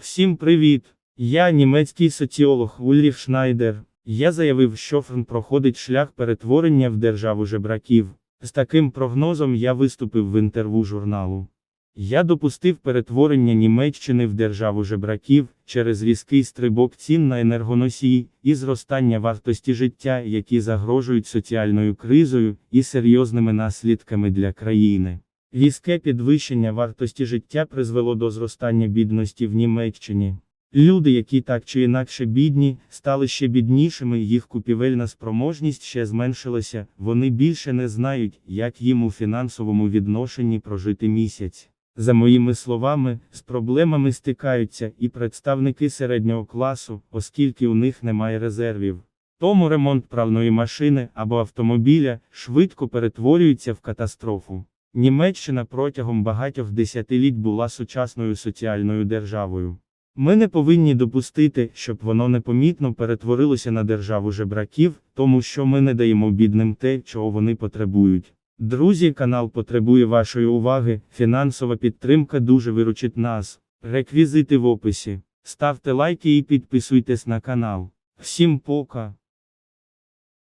Всім привіт! Я німецький соціолог Ульріх Шнайдер. Я заявив, що ФРН проходить шлях перетворення в державу жебраків. З таким прогнозом я виступив в інтерв'ю журналу. Я допустив перетворення Німеччини в державу жебраків через різкий стрибок цін на енергоносії і зростання вартості життя, які загрожують соціальною кризою і серйозними наслідками для країни. Різке підвищення вартості життя призвело до зростання бідності в Німеччині. Люди, які так чи інакше бідні, стали ще біднішими, їх купівельна спроможність ще зменшилася, вони більше не знають, як їм у фінансовому відношенні прожити місяць. За моїми словами, з проблемами стикаються і представники середнього класу, оскільки у них немає резервів. Тому ремонт правної машини або автомобіля швидко перетворюється в катастрофу. Німеччина протягом багатьох десятиліть була сучасною соціальною державою. Ми не повинні допустити, щоб воно непомітно перетворилося на державу жебраків, тому що ми не даємо бідним те, чого вони потребують. Друзі, канал потребує вашої уваги, фінансова підтримка дуже виручить нас. Реквізити в описі. Ставте лайки і підписуйтесь на канал. Всім пока!